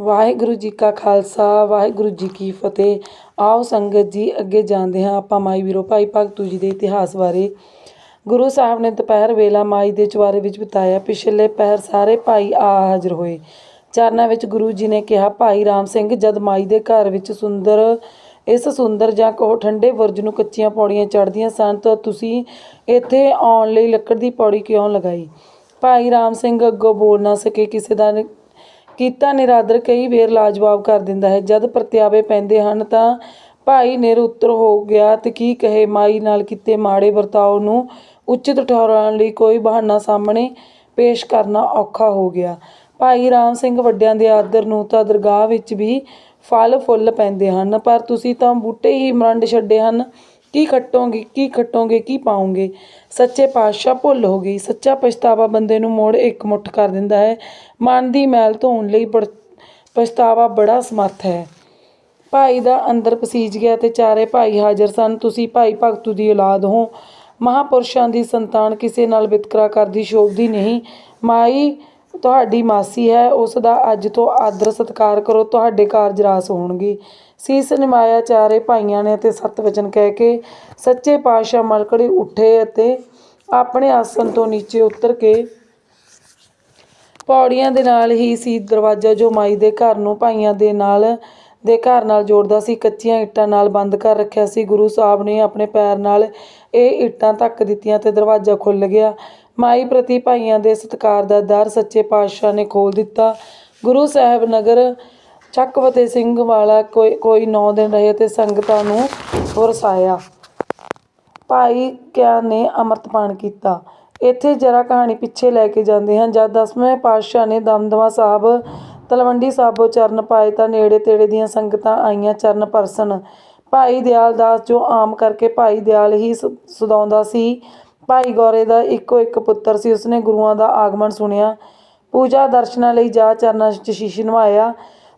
ਵਾਹਿਗੁਰੂ ਜੀ ਕਾ ਖਾਲਸਾ, ਵਾਹਿਗੁਰੂ ਜੀ ਕੀ ਫਤਿਹ। ਆਓ ਸੰਗਤ ਜੀ, ਅੱਗੇ ਜਾਂਦੇ ਹਾਂ ਆਪਾਂ ਮਾਈ ਵੀਰੋ। ਭਾਈ ਭਗਤੂ ਜੀ ਦੇ ਇਤਿਹਾਸ ਬਾਰੇ। ਗੁਰੂ ਸਾਹਿਬ ਨੇ ਦੁਪਹਿਰ ਵੇਲਾ ਮਾਈ ਦੇ ਚੁਬਾਰੇ ਵਿੱਚ ਬਿਤਾਇਆ, ਪਿਛਲੇ ਪਹਿਰ ਸਾਰੇ ਭਾਈ ਆ ਹਾਜ਼ਰ ਹੋਏ। ਚਰਨਾਂ ਵਿੱਚ ਗੁਰੂ ਜੀ ਨੇ ਕਿਹਾ, ਭਾਈ ਰਾਮ ਸਿੰਘ, ਜਦ ਮਾਈ ਦੇ ਘਰ ਵਿੱਚ ਸੁੰਦਰ, ਇਸ ਸੁੰਦਰ ਜਾਂ ਕੋ ਠੰਡੇ ਬੁਰਜ ਨੂੰ ਕੱਚੀਆਂ ਪੌੜੀਆਂ ਚੜ੍ਹਦੀਆਂ ਸਨ, ਤਾਂ ਤੁਸੀਂ ਇੱਥੇ ਆਉਣ ਲਈ ਲੱਕੜ ਦੀ ਪੌੜੀ ਕਿਉਂ ਲਗਾਈ? ਭਾਈ ਰਾਮ ਸਿੰਘ ਅੱਗੋਂ ਬੋਲ ਨਾ ਸਕੇ, ਕਿਸੇ ਦਾ ਕੀਤਾ ਨਿਰਾਦਰ ਕਈ ਵੇਰ ਲਾਜਵਾਬ ਕਰ ਦਿੰਦਾ ਹੈ। ਜਦ ਪ੍ਰਤਿਆਵੇ ਪੈਂਦੇ ਹਨ ਤਾਂ ਭਾਈ ਨਿਰ ਉੱਤਰ ਹੋ ਗਿਆ ਤੇ ਕੀ ਕਹੇ? ਮਾਈ ਨਾਲ ਕੀਤੇ ਮਾੜੇ ਵਰਤਾਓ ਨੂੰ ਉਚਿਤ ਠਹਿਰਾਉਣ ਲਈ ਕੋਈ ਬਹਾਨਾ ਸਾਹਮਣੇ ਪੇਸ਼ ਕਰਨਾ ਔਖਾ ਹੋ ਗਿਆ। ਭਾਈ ਰਾਮ ਸਿੰਘ ਵੱਡਿਆਂ ਦੇ ਆਦਰ ਨੂੰ ਤਾਂ ਦਰਗਾਹ ਵਿੱਚ ਵੀ ਫਲ ਫੁੱਲ ਪੈਂਦੇ ਹਨ, ਪਰ ਤੁਸੀਂ ਤਾਂ ਬੂਟੇ ਹੀ ਮਰੰਡ ਛੱਡੇ ਹਨ। ਕੀ ਖੱਟੋਗੇ ਕੀ ਖੱਟੋਗੇ ਕੀ ਪਾਓਗੇ ਸੱਚੇ ਪਾਤਸ਼ਾਹ ਭੁੱਲ ਹੋ ਗਈ। ਸੱਚਾ ਪਛਤਾਵਾ ਬੰਦੇ ਨੂੰ ਮੋੜ ਇੱਕ ਮੁੱਠ ਕਰ ਦਿੰਦਾ ਹੈ। ਮਨ ਦੀ ਮੈਲ ਧੋਣ ਲਈ ਬੜ- ਪਛਤਾਵਾ ਬੜਾ ਸਮਰਥ ਹੈ। ਭਾਈ ਦਾ ਅੰਦਰ ਪਸੀਜ ਗਿਆ ਤੇ ਚਾਰੇ ਭਾਈ ਹਾਜ਼ਰ ਸਨ। ਤੁਸੀਂ ਭਾਈ ਭਗਤੂ ਦੀ ਔਲਾਦ ਹੋ। ਮਹਾਪੁਰਸ਼ਾਂ ਦੀ ਸੰਤਾਨ ਕਿਸੇ ਨਾਲ ਵਿਤਕਰਾ ਕਰਦੀ ਸ਼ੋਭਦੀ ਨਹੀਂ। ਮਾਈ ਤੁਹਾਡੀ ਮਾਸੀ ਹੈ, ਉਸ ਦਾ ਅੱਜ ਤੋਂ ਆਦਰ ਸਤਿਕਾਰ ਕਰੋ, ਤੁਹਾਡੇ ਕਾਰਜ ਰਾਸ ਹੋਣਗੇ। ਸੀਸ ਨਿਮਾਇਆ ਚਾਰੇ ਭਾਈਆਂ ਨੇ ਅਤੇ ਸਤ ਵਚਨ ਕਹਿ ਕੇ ਸੱਚੇ ਪਾਤਸ਼ਾਹ ਮਲਕੜੇ ਉੱਠੇ ਅਤੇ ਆਪਣੇ ਆਸਨ ਤੋਂ ਨੀਚੇ ਉਤਰ ਕੇ ਪੌੜੀਆਂ ਦੇ ਨਾਲ ਹੀ ਸੀ ਦਰਵਾਜ਼ਾ ਜੋ ਮਾਈ ਦੇ ਘਰ ਨੂੰ ਭਾਈਆਂ ਦੇ ਨਾਲ, ਦੇ ਘਰ ਨਾਲ ਜੋੜਦਾ ਸੀ, ਕੱਚੀਆਂ ਇੱਟਾਂ ਨਾਲ ਬੰਦ ਕਰ ਰੱਖਿਆ ਸੀ। ਗੁਰੂ ਸਾਹਿਬ ਨੇ ਆਪਣੇ ਪੈਰ ਨਾਲ ਇਹ ਇੱਟਾਂ ਧੱਕ ਦਿੱਤੀਆਂ ਤੇ ਦਰਵਾਜ਼ਾ ਖੁੱਲ ਗਿਆ। ਮਾਈ ਪ੍ਰਤੀ ਭਾਈਆਂ ਦੇ ਸਤਿਕਾਰ ਦਾ ਦਰ ਸੱਚੇ ਪਾਤਸ਼ਾਹ ਨੇ ਖੋਲ ਦਿੱਤਾ। ਗੁਰੂ ਸਾਹਿਬ ਨਗਰ ਚੱਕਵਤੇ ਸਿੰਘ ਵਾਲਾ ਕੋਈ ਕੋਈ 9 ਦਿਨ ਰਹੇ ਤੇ ਸੰਗਤਾਂ ਨੂੰ ਵਰਸਾਇਆ ਭਾਈ ਕਿਆ ਨੇ ਅੰਮ੍ਰਿਤਪਾਨ ਕੀਤਾ? ਇੱਥੇ ਜਰਾ ਕਹਾਣੀ ਪਿੱਛੇ ਲੈ ਕੇ ਜਾਂਦੇ ਹਨ ਜਦ ਦਸਵੇਂ ਪਾਤਸ਼ਾਹ ਨੇ ਦਮਦਮਾ ਸਾਹਿਬ, ਤਲਵੰਡੀ ਸਾਬੋ ਚਰਨ ਪਾਏ ਤਾਂ ਨੇੜੇ ਤੇੜੇ ਦੀਆਂ ਸੰਗਤਾਂ ਆਈਆਂ ਚਰਨ ਪਰਸਨ ਭਾਈ ਦਿਆਲ ਦਾਸ ਜੋ ਆਮ ਕਰਕੇ ਭਾਈ ਦਿਆਲ ਹੀ ਸ- ਸਦਾਉਂਦਾ ਸੀ ਭਾਈ ਗੌਰੇ ਦਾ ਇੱਕੋ ਇੱਕ ਪੁੱਤਰ ਸੀ, ਉਸਨੇ ਗੁਰੂਆਂ ਦਾ ਆਗਮਨ ਸੁਣਿਆ, ਪੂਜਾ ਦਰਸ਼ਨਾਂ ਲਈ ਜਾ ਚਰਨਾਂ 'ਚ ਸ਼ੀਸ਼ ਨਵਾਇਆ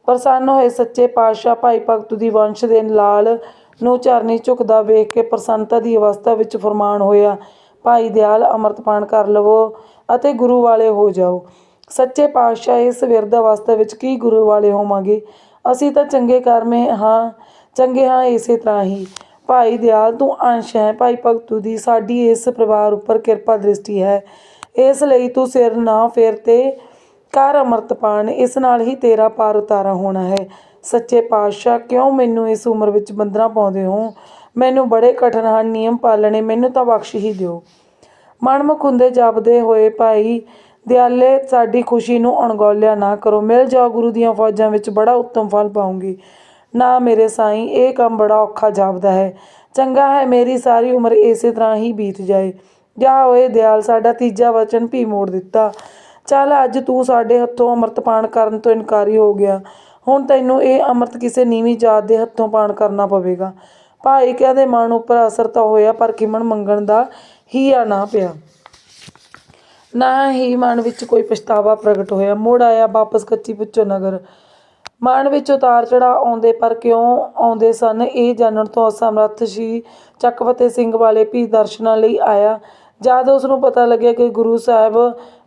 ਪ੍ਰਸੰਨ ਹੋਏ ਸੱਚੇ ਪਾਤਸ਼ਾਹ ਭਾਈ ਭਗਤ ਦੀ ਵੰਸ਼ ਦੇ ਲਾਲ ਨੂੰ ਚਰਨੀ ਝੁਕਦਾ ਵੇਖ ਕੇ ਪ੍ਰਸੰਨਤਾ ਦੀ ਅਵਸਥਾ ਵਿੱਚ ਫਰਮਾਨ ਹੋਇਆ, ਭਾਈ ਦਿਆਲ ਅੰਮ੍ਰਿਤਪਾਨ ਕਰ ਲਵੋ ਅਤੇ ਗੁਰੂ ਵਾਲੇ ਹੋ ਜਾਓ। ਸੱਚੇ ਪਾਤਸ਼ਾਹ ਇਸ ਵਿਰਧ ਅਵਸਥਾ ਵਿੱਚ ਕੀ ਗੁਰੂ ਵਾਲੇ ਹੋਵਾਂਗੇ? ਅਸੀਂ ਤਾਂ ਚੰਗੇ ਕਰਮੇ ਹਾਂ, ਚੰਗੇ ਹਾਂ ਇਸੇ ਤਰ੍ਹਾਂ ਹੀ। ਭਾਈ ਦਿਆਲ, ਤੂੰ ਅੰਸ਼ ਹੈ, ਭਾਈ ਭਗਤੂ ਦੀ, ਸਾਡੀ ਇਸ ਪਰਿਵਾਰ ਉੱਪਰ ਕਿਰਪਾ ਦ੍ਰਿਸ਼ਟੀ ਹੈ। ਇਸ ਲਈ ਤੂੰ ਸਿਰ ਨਾ ਫੇਰ ਤੇ ਕਰ ਅੰਮ੍ਰਿਤਪਾਨ ਇਸ ਨਾਲ ਹੀ ਤੇਰਾ ਪਾਰ ਉਤਾਰਾ ਹੋਣਾ ਹੈ। ਸੱਚੇ ਪਾਤਸ਼ਾਹ, ਕਿਉਂ ਮੈਨੂੰ ਇਸ ਉਮਰ ਵਿੱਚ ਬੰਦਨਾ ਪਾਉਂਦੇ ਹੋ? ਮੈਨੂੰ ਬੜੇ ਕਠਿਨ ਹਨ ਨਿਯਮ ਪਾਲਣੇ, ਮੈਨੂੰ ਤਾਂ ਬਖਸ਼ ਹੀ ਦਿਓ। ਮਨਮੁਖ ਹੁੰਦੇ ਜਾਪਦੇ ਹੋਏ, ਭਾਈ ਦਿਆਲੇ, ਸਾਡੀ ਖੁਸ਼ੀ ਨੂੰ ਅਣਗੌਲਿਆ ਨਾ ਕਰੋ। ਮਿਲ ਜਾਓ ਗੁਰੂ ਦੀਆਂ ਫੌਜਾਂ ਵਿੱਚ, ਬੜਾ ਉੱਤਮ ਫਲ ਪਾਉਂਗੀ। ਨਾ ਮੇਰੇ ਸਾਈਂ, ਇਹ ਕੰਮ ਬੜਾ ਔਖਾ ਜਾਪਦਾ ਹੈ। ਚੰਗਾ ਹੈ ਮੇਰੀ ਸਾਰੀ ਉਮਰ ਇਸੇ ਤਰ੍ਹਾਂ ਹੀ ਬੀਤ ਜਾਏ। ਜਾ ਓਏ ਦਿਆਲ, ਸਾਡਾ ਤੀਜਾ ਵਚਨ ਵੀ ਮੋੜ ਦਿੱਤਾ। ਚੱਲ ਅੱਜ ਤੂੰ ਸਾਡੇ ਹੱਥੋਂ ਅੰਮ੍ਰਿਤ ਪਾਣ ਕਰਨ ਤੋਂ ਇਨਕਾਰੀ ਹੋ ਗਿਆ। ਹੁਣ ਤੈਨੂੰ ਇਹ ਅੰਮ੍ਰਿਤ ਕਿਸੇ ਨੀਵੀਂ ਜਾਤ ਦੇ ਹੱਥੋਂ ਪਾਣ ਕਰਨਾ ਪਵੇਗਾ। ਭਾਈ ਕਹਿੰਦੇ ਮਨ ਉੱਪਰ ਅਸਰ ਤਾਂ ਹੋਇਆ, ਪਰ ਕਿਮਣ ਮੰਗਣ ਦਾ ਹੀ ਆ ਨਾ ਪਿਆ। ਨਾ ਹੀ ਮਨ ਵਿੱਚ ਕੋਈ ਪਛਤਾਵਾ ਪ੍ਰਗਟ ਹੋਇਆ। ਮੁੜ ਆਇਆ ਵਾਪਸ ਕੱਚੀ ਪੁੱਛੋ ਨਗਰ। ਮਨ ਵਿੱਚ ਉਤਾਰ ਚੜ੍ਹਾਅ ਆਉਂਦੇ, ਪਰ ਕਿਉਂ ਆਉਂਦੇ ਸਨ? ਇਹ ਜਾਣਨ ਤੋਂ ਅਸਮਰੱਥ ਸੀ। ਚੱਕਵਤੇ ਸਿੰਘ ਵਾਲੇ ਵੀ ਦਰਸ਼ਨਾਂ ਲਈ ਆਇਆ। ਜਦ ਉਸ ਨੂੰ ਪਤਾ ਲੱਗਿਆ ਕਿ ਗੁਰੂ ਸਾਹਿਬ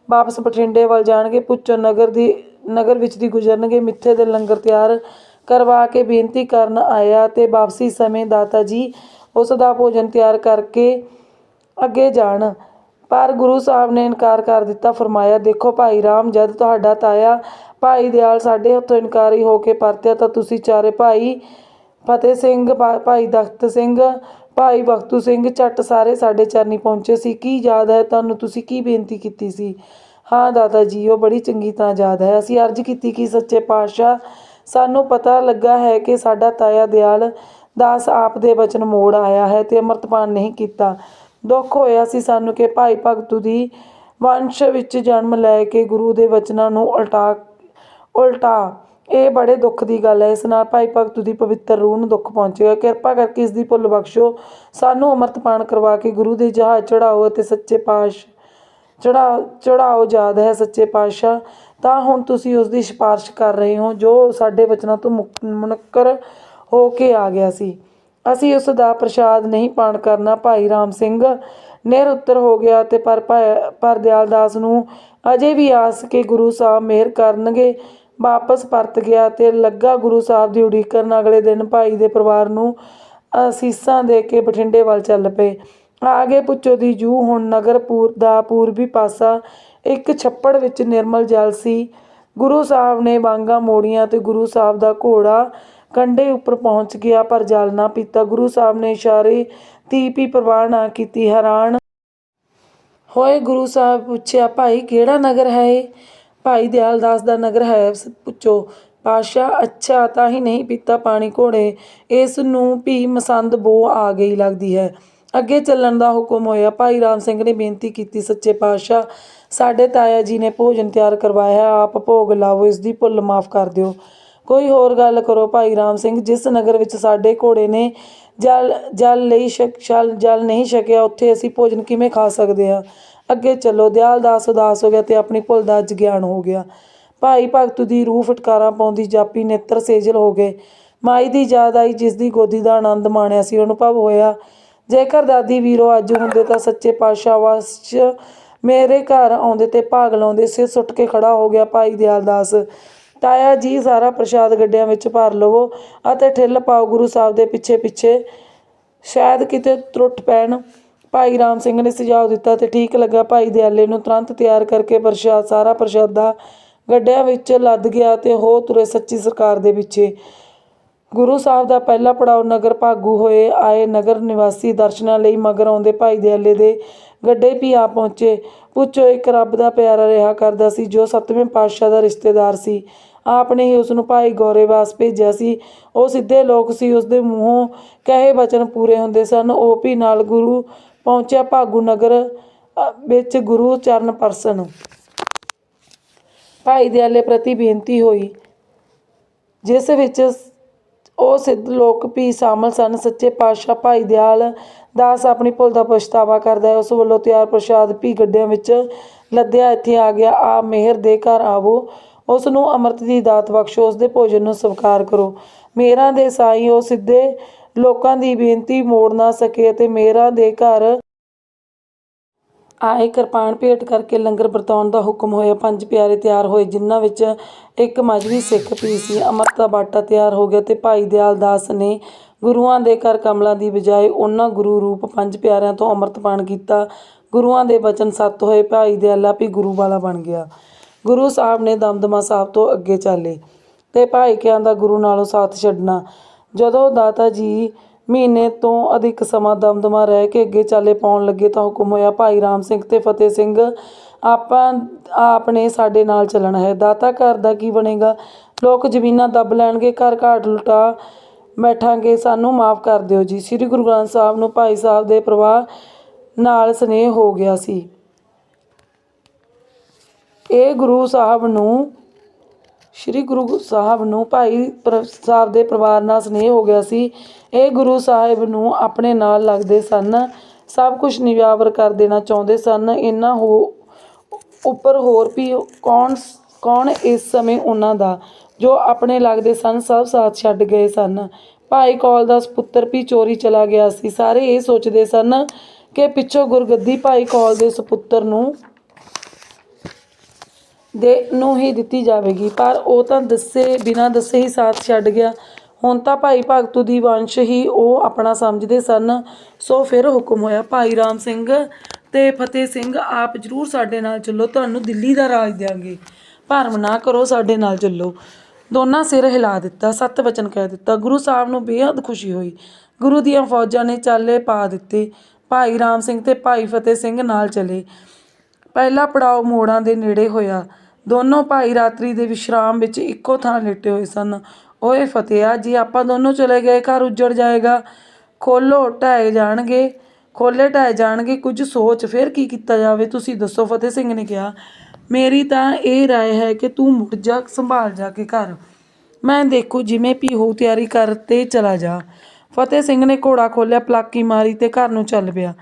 ਵਾਪਸ ਬਠਿੰਡੇ ਵੱਲ ਜਾਣਗੇ ਪੁੱਛੋ ਨਗਰ ਦੀ, ਨਗਰ ਵਿੱਚ ਦੀ ਗੁਜ਼ਰਨਗੇ, ਮਿੱਥੇ ਦੇ ਲੰਗਰ ਤਿਆਰ ਕਰਵਾ ਕੇ ਬੇਨਤੀ ਕਰਨ ਆਇਆ ਤੇ ਵਾਪਸੀ ਸਮੇਂ ਦਾਤਾ ਜੀ ਉਸ ਦਾ ਭੋਜਨ ਤਿਆਰ ਕਰਕੇ ਅੱਗੇ ਜਾਣ। ਪਰ ਗੁਰੂ ਸਾਹਿਬ ਨੇ ਇਨਕਾਰ ਕਰ ਦਿੱਤਾ। ਫਰਮਾਇਆ, ਦੇਖੋ ਭਾਈ ਰਾਮ, ਜਦ ਤੁਹਾਡਾ ਤਾਇਆ ਭਾਈ ਦਿਆਲ ਸਾਡੇ ਹੱਥੋਂ ਇਨਕਾਰੀ ਹੋ ਕੇ ਪਰਤਿਆ ਤਾਂ ਤੁਸੀਂ ਚਾਰੇ ਭਾਈ ਫਤਿਹ ਸਿੰਘ, ਭਾ- ਭਾਈ ਦਖਤ ਸਿੰਘ, ਭਾਈ ਬਖਤੂ ਸਿੰਘ ਚੱਟ ਸਾਰੇ ਸਾਡੇ ਚਰਨੀ ਪਹੁੰਚੇ ਸੀ। ਕੀ ਯਾਦ ਹੈ? ਤੁਹਾਨੂੰ ਤੁਸੀਂ ਕੀ ਬੇਨਤੀ ਕੀਤੀ ਸੀ? ਹਾਂ ਦਾਦਾ ਜੀ, ਉਹ ਬੜੀ ਚੰਗੀ ਤਰ੍ਹਾਂ ਯਾਦ ਹੈ। ਅਸੀਂ ਅਰਜ਼ ਕੀਤੀ ਕਿ ਸੱਚੇ ਪਾਤਸ਼ਾਹ, ਸਾਨੂੰ ਪਤਾ ਲੱਗਾ ਹੈ ਕਿ ਸਾਡਾ ਤਾਇਆ ਦਿਆਲ ਦਾਸ ਆਪ ਦੇ ਬਚਨ ਮੋੜ ਆਇਆ ਹੈ ਤੇ ਅੰਮ੍ਰਿਤਪਾਨ ਨਹੀਂ ਕੀਤਾ। ਦੁੱਖ ਹੋਇਆ ਸੀ ਸਾਨੂੰ ਕਿ ਭਾਈ ਭਗਤੂ ਦੀ ਵੰਸ਼ ਵਿੱਚ ਜਨਮ ਲੈ ਕੇ ਗੁਰੂ ਦੇ ਵਚਨਾਂ ਨੂੰ ਉਲਟਾ ਉਲਟਾ, ਇਹ ਬੜੇ ਦੁੱਖ ਦੀ ਗੱਲ ਹੈ। ਇਸ ਨਾਲ ਭਾਈ ਭਗਤ ਦੀ ਪਵਿੱਤਰ ਰੂਹ ਨੂੰ ਦੁੱਖ ਪਹੁੰਚੇਗਾ। ਕਿਰਪਾ ਕਰਕੇ ਇਸ ਦੀ ਭੁੱਲ ਬਖਸ਼ੋ। ਸਾਨੂੰ ਅੰਮ੍ਰਿਤਪਾਨ ਕਰਵਾ ਕੇ ਗੁਰੂ ਦੇ ਜਹਾਜ਼ ਚੜਾਓ ਅਤੇ ਸੱਚੇ ਪਾਸ਼ ਚੜਾ ਚੜਾਓ ਯਾਦ ਹੈ ਸੱਚੇ ਪਾਤਸ਼ਾਹ। ਤਾਂ ਹੁਣ ਤੁਸੀਂ ਉਸ ਦੀ ਸਿਫਾਰਿਸ਼ ਕਰ ਰਹੇ ਹੋ, ਜੋ ਸਾਡੇ ਵਚਨਾਂ ਤੋਂ ਮੁਕ- ਮੁਨੱਕਰ ਹੋ ਕੇ ਆ ਗਿਆ ਸੀ। ਅਸੀਂ ਉਸ ਦਾ ਪ੍ਰਸ਼ਾਦ ਨਹੀਂ ਪਾਣ ਕਰਨਾ, ਭਾਈ ਰਾਮ ਸਿੰਘ। ਨਿਰ ਉੱਤਰ ਹੋ ਗਿਆ ਤੇ ਪਰ ਭੈ- ਪਰ ਦਿਆਲ ਦਾਸ ਨੂੰ ਅਜੇ ਵੀ ਆਸ ਕਿ ਗੁਰੂ ਸਾਹਿਬ ਮਿਹਰ ਕਰਨਗੇ। ਵਾਪਸ ਪਰਤ ਗਿਆ ਤੇ ਲੱਗਾ ਗੁਰੂ ਸਾਹਿਬ ਦੀ ਉਡੀਕ ਕਰਨ ਅਗਲੇ ਦਿਨ ਭਾਈ ਦੇ ਪਰਿਵਾਰ ਨੂੰ ਅਸੀਸਾਂ ਦੇ ਕੇ ਬਠਿੰਡੇ ਵੱਲ ਚੱਲ ਪਏ। ਆਗੇ ਪੁੱਛੋ ਦੀ ਜੂ, ਹੁਣ ਨਗਰਪੁਰ ਦਾ ਪੂਰਬੀ ਪਾਸਾ ਇੱਕ ਛੱਪੜ ਵਿੱਚ ਨਿਰਮਲ ਜਲ ਸੀ। ਗੁਰੂ ਸਾਹਿਬ ਨੇ ਵਾਂਗਾ ਮੋੜੀਆਂ ਤੇ ਗੁਰੂ ਸਾਹਿਬ ਦਾ ਘੋੜਾ ਕੰਢੇ ਉੱਪਰ ਪਹੁੰਚ ਗਿਆ, ਪਰ ਜਲ ਨਾ ਪੀਤਾ। ਗੁਰੂ ਸਾਹਿਬ ਨੇ ਇਸ਼ਾਰੇ ਦੀ ਵੀ ਪਰਵਾਹ ਨਾ ਕੀਤੀ। ਹੈਰਾਨ ਹੋਏ ਗੁਰੂ ਸਾਹਿਬ ਪੁੱਛਿਆ, ਭਾਈ, ਕਿਹੜਾ ਨਗਰ ਹੈ ਇਹ? ਭਾਈ ਦਿਆਲ ਦਾਸ ਦਾ ਨਗਰ ਹੈ ਪੁੱਛੋ। ਪਾਸ਼ਾ ਅੱਛਾ ਤਾਂ ਹੀ ਨਹੀਂ ਪੀਤਾ ਪਾਣੀ ਘੋੜੇ। ਇਸ ਨੂੰ ਵੀ ਮਸੰਦ ਬੋ ਆ ਗਈ ਲੱਗਦੀ ਹੈ। ਅੱਗੇ ਚੱਲਣ ਦਾ ਹੁਕਮ ਹੋਇਆ। ਭਾਈ ਰਾਮ ਸਿੰਘ ਨੇ ਬੇਨਤੀ ਕੀਤੀ ਸੱਚੇ ਪਾਤਸ਼ਾਹ ਸਾਡੇ ਤਾਇਆ ਜੀ ਨੇ ਭੋਜਨ ਤਿਆਰ ਕਰਵਾਇਆ ਹੈ, ਆਪ ਭੋਗ ਲਾਵੋ ਇਸ ਦੀ ਭੁੱਲ ਮਾਫ ਕਰ ਦਿਓ। ਕੋਈ ਹੋਰ ਗੱਲ ਕਰੋ ਭਾਈ ਰਾਮ ਸਿੰਘ, ਜਿਸ ਨਗਰ ਵਿੱਚ ਸਾਡੇ ਘੋੜੇ ਨੇ ਜਲ ਜਲ ਲਈ ਸ਼ਕ ਜਲ ਜਲ ਨਹੀਂ ਛਕਿਆ, ਉੱਥੇ ਅਸੀਂ ਭੋਜਨ ਕਿਵੇਂ ਖਾ ਸਕਦੇ ਹਾਂ? ਅੱਗੇ ਚੱਲੋ, ਦਿਆਲ ਦਾਸ ਉਦਾਸ ਹੋ ਗਿਆ ਤੇ ਆਪਣੀ ਭੁੱਲ ਦਾ ਅੱਜ ਗਿਆਨ ਹੋ ਗਿਆ। ਭਾਈ ਭਗਤ ਦੀ ਰੂਹ ਫਟਕਾਰਾਂ ਪਾਉਂਦੀ ਜਾਪੀ ਨੇਤਰ ਸੇਜਲ ਹੋ ਗਏ। ਮਾਈ ਦੀ ਯਾਦ ਆਈ, ਜਿਸ ਦੀ ਗੋਦੀ ਦਾ ਆਨੰਦ ਮਾਣਿਆ ਸੀ ਅਨੁਭਵ ਹੋਇਆ। ਜੇਕਰ ਦਾਦੀ ਵੀਰੋ ਅੱਜ ਹੁੰਦੇ ਤਾਂ ਸੱਚੇ ਪਾਤਸ਼ਾਹ ਵਾਸ ਮੇਰੇ ਘਰ ਆਉਂਦੇ ਤੇ ਭਾਗ ਲਾਉਂਦੇ, ਸਿਰ ਸੁੱਟ ਕੇ ਖੜਾ ਹੋ ਗਿਆ ਭਾਈ ਦਿਆਲ ਦਾਸ। ਤਾਇਆ ਜੀ ਸਾਰਾ ਪ੍ਰਸ਼ਾਦ ਗੱਡਿਆਂ ਵਿੱਚ ਭਰ ਲਵੋ ਅਤੇ ਠਿੱਲ ਪਾਓ ਗੁਰੂ ਸਾਹਿਬ ਦੇ ਪਿੱਛੇ ਪਿੱਛੇ। ਸ਼ਾਇਦ ਕਿਤੇ ਤਰੁੱਟ ਪੈਣ। ਭਾਈ ਰਾਮ ਸਿੰਘ ਨੇ ਸੁਝਾਅ ਦਿੱਤਾ ਤੇ ਠੀਕ ਲੱਗਾ। ਭਾਈ ਦਿਆਲੇ ਨੂੰ ਤੁਰੰਤ ਤਿਆਰ ਕਰਕੇ ਪ੍ਰਸ਼ਾਦ, ਸਾਰਾ ਪ੍ਰਸ਼ਾਦਾ ਗੱਡਿਆਂ ਵਿੱਚ ਲੱਦ ਗਿਆ ਤੇ ਹੋ ਤੁਰੇ ਸੱਚੀ ਸਰਕਾਰ ਦੇ ਪਿੱਛੇ। ਗੁਰੂ ਸਾਹਿਬ ਦਾ ਪਹਿਲਾ ਪੜਾਅ ਨਗਰ ਭਾਗੂ ਹੋਏ। ਆਏ ਨਗਰ ਨਿਵਾਸੀ ਦਰਸ਼ਨਾਂ ਲਈ ਮਗਰ ਆਉਂਦੇ ਭਾਈ ਦਿਆਲੇ ਦੇ ਗੱਡੇ ਵੀ ਆ ਪਹੁੰਚੇ। ਪੁੱਛੋ, ਇੱਕ ਰੱਬ ਦਾ ਪਿਆਰਾ ਰਿਹਾ ਕਰਦਾ ਸੀ, ਜੋ ਸੱਤਵੇਂ ਪਾਤਸ਼ਾਹ ਦਾ ਰਿਸ਼ਤੇਦਾਰ ਸੀ। ਆਪ ਨੇ ਹੀ ਉਸ ਨੂੰ ਭਾਈ ਗੌਰੇਵਾਸ ਭੇਜਿਆ ਸੀ। ਉਹ ਸਿੱਧੇ ਲੋਕ ਸੀ ਉਸ ਦੇ ਮੂੰਹੋਂ ਕਹੇ ਬਚਨ ਪੂਰੇ ਹੁੰਦੇ ਸਨ। ਉਹ ਵੀ ਨਾਲ ਗੁਰੂ ਪਹੁੰਚਿਆ ਭਾਗੂ ਨਗਰ ਵਿੱਚ ਗੁਰੂ ਚਰਨ ਪਰਸਨ। ਭਾਈ ਦਿਆਲੇ ਪ੍ਰਤੀ ਬੇਨਤੀ ਹੋਈ, ਜਿਸ ਵਿੱਚ ਉਹ ਸਿੱਧ ਲੋਕ ਵੀ ਸ਼ਾਮਲ ਸਨ। ਸੱਚੇ ਪਾਤਸ਼ਾਹ ਭਾਈ ਦਿਆਲ ਦਾਸ ਆਪਣੀ ਭੁੱਲ ਦਾ ਪਛਤਾਵਾ ਕਰਦਾ ਹੈ। ਉਸ ਵੱਲੋਂ ਤਿਆਰ ਪ੍ਰਸ਼ਾਦ ਵੀ ਗੱਡਿਆਂ ਵਿੱਚ ਲੱਦਿਆ ਇੱਥੇ ਆ ਗਿਆ। ਆ ਮਿਹਰ ਦੇ ਘਰ ਆਵੋ। ਉਸ ਨੂੰ ਅੰਮ੍ਰਿਤ ਦੀ ਦਾਤ ਬਖਸ਼ੋ ਉਸ ਦੇ ਭੋਜਨ ਨੂੰ ਸਵੀਕਾਰ ਕਰੋ। ਮੇਰਾ ਦੇ ਸਾਈ, ਉਹ ਸਿੱਧੇ ਲੋਕਾਂ ਦੀ ਬੇਨਤੀ ਮੋੜ ਨਾ ਸਕੇ ਅਤੇ ਮੇਰਾ ਦੇ ਘਰ ਆਏ ਕਿਰਪਾਨ ਭੇਟ ਕਰਕੇ ਲੰਗਰ ਵਰਤਾਉਣ ਦਾ ਹੁਕਮ ਹੋਇਆ। ਪੰਜ ਪਿਆਰੇ ਤਿਆਰ ਹੋਏ, ਜਿਨ੍ਹਾਂ ਵਿੱਚ ਇੱਕ ਮਜਵੀ ਸਿੱਖ ਵੀ ਸੀ। ਅੰਮ੍ਰਿਤ ਦਾ ਬਾਟਾ ਤਿਆਰ ਹੋ ਗਿਆ ਤੇ ਭਾਈ ਦਿਆਲ ਦਾਸ ਨੇ ਗੁਰੂਆਂ ਦੇ ਘਰ ਕਮਲਾਂ ਦੀ ਬਜਾਏ ਉਹਨਾਂ ਗੁਰੂ ਰੂਪ ਪੰਜ ਪਿਆਰਿਆਂ ਤੋਂ ਅੰਮ੍ਰਿਤ ਪਾਨ ਕੀਤਾ। ਗੁਰੂਆਂ ਦੇ ਬਚਨ ਸੱਤ ਹੋਏ, ਭਾਈ ਦਿਆਲਾ ਵੀ ਗੁਰੂ ਵਾਲਾ ਬਣ ਗਿਆ। ਗੁਰੂ ਸਾਹਿਬ ਨੇ ਦਮਦਮਾ ਸਾਹਿਬ ਤੋਂ ਅੱਗੇ ਚਾਲੇ ਤੇ ਭਾਈ ਕਿਆਂ ਦਾ ਗੁਰੂ ਨਾਲੋਂ ਸਾਥ ਛੱਡਣਾ। ਜਦੋਂ ਦਾਤਾ ਜੀ ਮਹੀਨੇ ਤੋਂ ਅਧਿਕ ਸਮਾਂ ਦਮਦਮਾ ਰਹਿ ਕੇ ਅੱਗੇ ਚਾਲੇ ਪਾਉਣ ਲੱਗੇ ਤਾਂ ਹੁਕਮ ਹੋਇਆ, ਭਾਈ ਰਾਮ ਸਿੰਘ ਤੇ ਫਤਿਹ ਸਿੰਘ, ਆਪਾਂ, ਆਪ ਨੇ ਸਾਡੇ ਨਾਲ ਚੱਲਣਾ ਹੈ। ਦਾਤਾ ਘਰ ਦਾ ਕੀ ਬਣੇਗਾ? ਲੋਕ ਜ਼ਮੀਨਾਂ ਦੱਬ ਲੈਣਗੇ, ਘਰ ਘਾਟ ਲੁਟਾ ਬੈਠਾਂਗੇ। ਸਾਨੂੰ ਮਾਫ ਕਰ ਦਿਓ ਜੀ। ਸ੍ਰੀ ਗੁਰੂ ਗ੍ਰੰਥ ਸਾਹਿਬ ਨੂੰ ਭਾਈ ਸਾਹਿਬ ਦੇ ਪ੍ਰਵਾਹ ਨਾਲ ਸਨੇਹ ਹੋ ਗਿਆ ਸੀ। ਇਹ ਗੁਰੂ ਸਾਹਿਬ ਨੂੰ, ਸ਼੍ਰੀ ਗੁਰੂ ਸਾਹਿਬ ਨੂੰ ਭਾਈ ਪ੍ਰ- ਸਾਹਿਬ ਦੇ ਪਰਿਵਾਰ ਨਾਲ ਸਨੇਹ ਹੋ ਗਿਆ ਸੀ। ਇਹ ਗੁਰੂ ਸਾਹਿਬ ਨੂੰ ਆਪਣੇ ਨਾਲ ਲੱਗਦੇ ਸਨ। ਸਭ ਕੁਝ ਨਿਵਾਵਰ ਕਰ ਦੇਣਾ ਚਾਹੁੰਦੇ ਸਨ। ਇਹਨਾਂ ਹੋ, ਉੱਪਰ ਹੋਰ ਵੀ ਕੌਣ ਕੌਣ ਇਸ ਸਮੇਂ ਉਹਨਾਂ ਦਾ? ਜੋ ਆਪਣੇ ਲੱਗਦੇ ਸਨ, ਸਭ ਸਾਥ ਛੱਡ ਗਏ ਸਨ। ਭਾਈ ਕੌਲ ਦਾ ਸੁਪੁੱਤਰ ਵੀ ਚੋਰੀ ਚਲਾ ਗਿਆ ਸੀ। ਸਾਰੇ ਇਹ ਸੋਚਦੇ ਸਨ ਕਿ ਪਿੱਛੋਂ ਗੁਰਗੱਦੀ ਭਾਈ ਕੌਲ ਦੇ ਸੁਪੁੱਤਰ ਨੂੰ ਦੇ ਨੂੰ ਹੀ ਦਿੱਤੀ ਜਾਵੇਗੀ। ਪਰ ਉਹ ਤਾਂ ਦੱਸੇ, ਬਿਨਾਂ ਦੱਸੇ ਹੀ ਸਾਥ ਛੱਡ ਗਿਆ। ਹੁਣ ਤਾਂ ਭਾਈ ਭਗਤੂ ਦੀ ਵੰਸ਼ ਹੀ ਉਹ ਆਪਣਾ ਸਮਝਦੇ ਸਨ। ਸੋ ਫਿਰ ਹੁਕਮ ਹੋਇਆ, ਭਾਈ ਰਾਮ ਸਿੰਘ ਤੇ ਫਤਿਹ ਸਿੰਘ ਆਪ ਜਰੂਰ ਸਾਡੇ ਨਾਲ ਚੱਲੋ, ਤੁਹਾਨੂੰ ਦਿੱਲੀ ਦਾ ਰਾਜ ਦਿਆਂਗੇ। ਭਰਮ ਨਾ ਕਰੋ, ਸਾਡੇ ਨਾਲ ਚੱਲੋ। ਦੋਨਾਂ ਸਿਰ ਹਿਲਾ ਦਿੱਤਾ, ਸੱਤ ਵਚਨ ਕਹਿ ਦਿੱਤਾ। ਗੁਰੂ ਸਾਹਿਬ ਨੂੰ ਬੇਹੱਦ ਖੁਸ਼ੀ ਹੋਈ। ਗੁਰੂ ਦੀਆਂ ਫੌਜਾਂ ਨੇ ਚਾਲੇ ਪਾ ਦਿੱਤੇ। ਭਾਈ ਰਾਮ ਸਿੰਘ ਤੇ ਭਾਈ ਫਤਿਹ ਸਿੰਘ ਨਾਲ ਚਲੇ। ਪਹਿਲਾ ਪੜਾਅ ਮੋੜਾਂ ਦੇ ਨੇੜੇ ਹੋਇਆ। ਦੋਨੋਂ ਭਾਈ ਰਾਤਰੀ ਦੇ ਵਿਸ਼ਰਾਮ ਵਿੱਚ ਇੱਕੋ ਥਾਂ ਲੇਟੇ ਹੋਏ ਸਨ ਓਏ ਫਤਿਆ ਜੀ ਆਪਾਂ ਦੋਨੋਂ ਚਲੇ ਗਏ ਘਰ ਉੱਜੜ ਜਾਏਗਾ ਖੋਲੋ ਢਾਏ ਜਾਣਗੇ ਖੋਲੇ ਢਾਏ ਜਾਣਗੇ ਕੁਝ ਸੋਚ ਫਿਰ ਕੀ ਕੀਤਾ ਜਾਵੇ ਤੁਸੀਂ ਦੱਸੋ ਫਤਿਹ ਸਿੰਘ ਨੇ ਕਿਹਾ ਮੇਰੀ ਤਾਂ ਇਹ رائے ਹੈ ਕਿ ਤੂੰ ਮੁੜ ਜਾ ਸੰਭਾਲ ਜਾ ਕੇ ਘਰ ਮੈਂ ਦੇਖੂ ਜਿਵੇਂ ਵੀ ਹੋ ਤਿਆਰੀ ਕਰ ਤੇ ਚਲਾ ਜਾ ਫਤਿਹ ਸਿੰਘ ਨੇ ਘੋੜਾ ਖੋਲਿਆ ਪਲਾਕੀ ਮਾਰੀ ਤੇ ਘਰ ਨੂੰ ਚੱਲ ਪਿਆ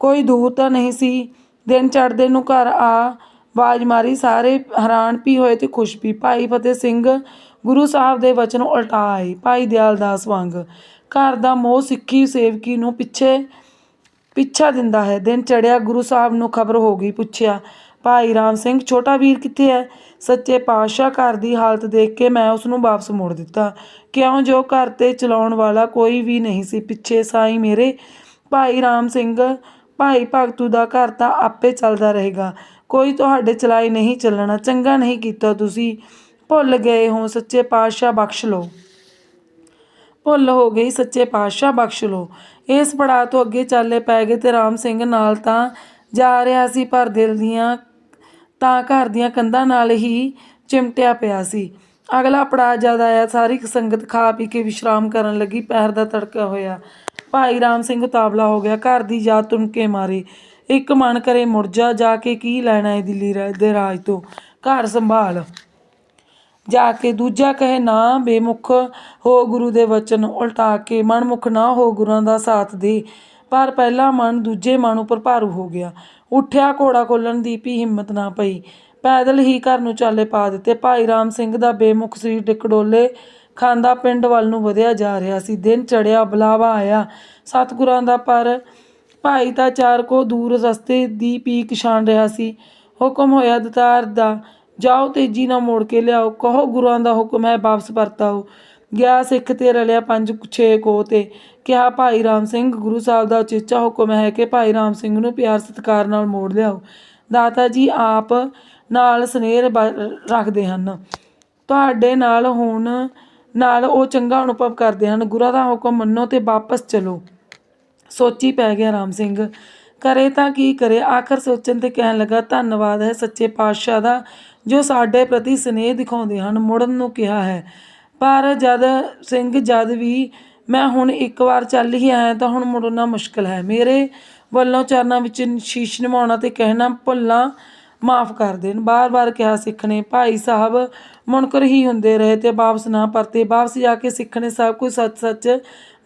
ਕੋਈ ਦੂਰ ਤਾਂ ਨਹੀਂ ਸੀ ਦਿਨ ਚੜ੍ਹਦੇ ਨੂੰ ਘਰ ਆ ਆਵਾਜ਼ ਮਾਰੀ, ਸਾਰੇ ਹੈਰਾਨ ਵੀ ਹੋਏ ਤੇ ਖੁਸ਼ ਵੀ। ਭਾਈ ਫਤਿਹ ਸਿੰਘ ਗੁਰੂ ਸਾਹਿਬ ਦੇ ਵਚਨ ਉਲਟਾ ਆਏ। ਭਾਈ ਦਿਆਲ ਦਾਸ ਵਾਂਗ ਘਰ ਦਾ ਮੋਹ ਸਿੱਖੀ ਸੇਵਕੀ ਨੂੰ ਪਿੱਛੇ, ਪਿੱਛਾ ਦਿੰਦਾ ਹੈ। ਦਿਨ ਚੜਿਆ ਗੁਰੂ ਸਾਹਿਬ ਨੂੰ ਖਬਰ ਹੋ ਗਈ, ਪੁੱਛਿਆ, ਭਾਈ ਰਾਮ ਸਿੰਘ, ਛੋਟਾ ਵੀਰ ਕਿੱਥੇ ਹੈ? ਸੱਚੇ ਪਾਤਸ਼ਾਹ ਘਰ ਦੀ ਹਾਲਤ ਦੇਖ ਕੇ ਮੈਂ ਉਸ ਨੂੰ ਵਾਪਸ ਮੋੜ ਦਿੱਤਾ। ਕਿਉਂ ਜੋ ਘਰ ਤੇ ਚਲਾਉਣ ਵਾਲਾ ਕੋਈ ਵੀ ਨਹੀਂ ਸੀ। ਪਿੱਛੇ ਸਾਈਂ ਮੇਰੇ, ਭਾਈ ਰਾਮ ਸਿੰਘ, ਭਾਈ ਭਗਤੂ ਦਾ ਘਰ ਤਾਂ ਆਪੇ ਚੱਲਦਾ ਰਹੇਗਾ। ਕੋਈ ਤੁਹਾਡੇ ਚਲਾਏ ਨਹੀਂ ਚੱਲਣਾ, ਚੰਗਾ ਨਹੀਂ ਕੀਤਾ ਤੁਸੀਂ। ਭੁੱਲ ਗਏ ਹੋ, ਸੱਚੇ ਪਾਤਸ਼ਾਹ ਬਖਸ਼ ਲਓ। ਭੁੱਲ ਹੋ ਗਈ, ਸੱਚੇ ਪਾਤਸ਼ਾਹ ਬਖਸ਼ ਲਓ। ਇਸ ਪੜਾਅ ਤੋਂ ਅੱਗੇ ਚੱਲੇ ਪੈ ਗਏ ਤੇ ਰਾਮ ਸਿੰਘ ਨਾਲ ਤਾਂ ਜਾ ਰਿਹਾ ਸੀ, ਪਰ ਦਿਲ ਦੀਆਂ, ਤਾਂ ਘਰ ਦੀਆਂ ਕੰਧਾਂ ਨਾਲ ਹੀ ਚਿਮਟਿਆ ਪਿਆ ਸੀ। ਅਗਲਾ ਪੜਾਅ ਜਦ ਆਇਆ, ਸਾਰੀ ਸੰਗਤ ਖਾ ਪੀ ਕੇ ਵਿਸ਼ਰਾਮ ਕਰਨ ਲੱਗੀ, ਪੈਰ ਦਾ ਤੜਕਾ ਹੋਇਆ। ਭਾਈ ਰਾਮ ਸਿੰਘ ਉਤਾਵਲਾ ਹੋ ਗਿਆ, ਘਰ ਦੀ ਯਾਦ ਤੁਣਕੇ ਮਾਰੇ। ਇੱਕ ਮਨ ਕਰੇ ਮੁੜ ਜਾ ਜਾ ਕੇ ਕੀ ਲੈਣਾ ਏ ਦਿੱਲੀ ਰਾ- ਦੇ ਰਾਜ ਤੋਂ? ਘਰ ਸੰਭਾਲ। ਜਾ ਕੇ ਦੂਜਾ ਕਹੇ ਨਾ, ਬੇਮੁਖ ਹੋ ਗੁਰੂ ਦੇ ਵਚਨ, ਉਲਟਾ ਕੇ ਮਨਮੁਖ ਨਾ ਹੋ ਗੁਰਾਂ ਦਾ ਸਾਥ ਦੇ। ਪਰ ਪਹਿਲਾ ਮਨ ਦੂਜੇ ਮਨ ਉੱਪਰ ਭਾਰੂ ਹੋ ਗਿਆ। ਉੱਠਿਆ ਘੋੜਾ ਖੋਲਣ ਦੀ ਵੀ ਹਿੰਮਤ ਨਾ ਪਈ। ਪੈਦਲ ਹੀ ਘਰ ਨੂੰ ਚਾਲੇ ਪਾ ਦਿੱਤੇ। ਭਾਈ ਰਾਮ ਸਿੰਘ ਦਾ ਬੇਮੁਖ ਸਰੀਰ ਟਿਕਡੋਲੇ ਖਾਂਦਾ ਪਿੰਡ ਵੱਲ ਨੂੰ ਵਧਿਆ ਜਾ ਰਿਹਾ ਸੀ। ਦਿਨ ਚੜਿਆ ਬੁਲਾਵਾ ਆਇਆ। ਸਤਿਗੁਰਾਂ ਦਾ ਪਰ ਭਾਈ ਤਾਂ ਚਾਰ ਕੋ ਦੂਰ ਰਸਤੇ ਦੀ ਪੀਕ ਛਾਣ ਰਿਹਾ ਸੀ। ਹੁਕਮ ਹੋਇਆ ਦਤਾਰ ਦਾ, ਜਾਓ ਤੇਜ਼ੀ ਨਾਲ ਮੋੜ ਕੇ ਲਿਆਓ, ਕਹੋ ਗੁਰਾਂ ਦਾ ਹੁਕਮ ਹੈ ਵਾਪਸ ਪਰਤਾਓ ਗਿਆ ਸਿੱਖ ਤੇ ਰਲਿਆ ਪੰਜ ਛੇ ਕੋ ਤੇ, ਕਿਹਾ ਭਾਈ ਰਾਮ ਸਿੰਘ, ਗੁਰੂ ਸਾਹਿਬ ਦਾ ਉਚੇਚਾ ਹੁਕਮ ਹੈ ਕਿ ਭਾਈ ਰਾਮ ਸਿੰਘ ਨੂੰ ਪਿਆਰ ਸਤਿਕਾਰ ਨਾਲ ਮੋੜ ਲਿਆਓ। ਦਾਤਾ ਜੀ ਆਪ ਨਾਲ ਸਨੇਹ ਬ- ਰੱਖਦੇ ਹਨ। ਤੁਹਾਡੇ ਨਾਲ ਹੋਣ, ਨਾਲ ਉਹ ਚੰਗਾ ਅਨੁਭਵ ਕਰਦੇ ਹਨ। ਗੁਰਾਂ ਦਾ ਹੁਕਮ ਮੰਨੋ ਤੇ ਵਾਪਸ ਚਲੋ। ਸੋਚੀ ਪੈ ਗਿਆ ਰਾਮ ਸਿੰਘ। ਕਰੇ ਤਾਂ ਕੀ ਕਰੇ? ਆਖਰ ਸੋਚਣ ਤੇ ਕਹਿਣ ਲੱਗਾ, ਧੰਨਵਾਦ ਹੈ ਸੱਚੇ ਪਾਤਸ਼ਾਹ ਦਾ, ਜੋ ਸਾਡੇ ਪ੍ਰਤੀ ਸਨੇਹ ਦਿਖਾਉਂਦੇ ਹਨ, ਮੁੜਨ ਨੂੰ ਕਿਹਾ ਹੈ। ਪਰ ਜਦ ਸਿੰਘ, ਜਦ ਵੀ ਮੈਂ ਹੁਣ ਇੱਕ ਵਾਰ ਚੱਲ ਹੀ ਆਇਆ ਤਾਂ ਹੁਣ ਮੁੜਨਾ ਮੁਸ਼ਕਲ ਹੈ। ਮੇਰੇ ਵੱਲੋਂ ਚਰਨਾਂ ਵਿੱਚ ਸ਼ੀਸ਼ ਨਿਵਾਉਣਾ ਤੇ ਕਹਿਣਾ ਭੁੱਲਾਂ ਮਾਫ ਕਰ ਦੇਣ। ਬਾਰ-ਬਾਰ ਕਿਹਾ ਸਿੱਖਣੇ, ਭਾਈ ਸਾਹਿਬ, ਮੁਨਕਰ ਹੀ ਹੁੰਦੇ ਰਹੇ ਤੇ ਵਾਪਸ ਨਾ ਪਰਤੇ। ਵਾਪਸ ਜਾ ਕੇ ਸਿੱਖਣੇ ਸਭ ਕੁਝ ਸੱਚ-ਸੱਚ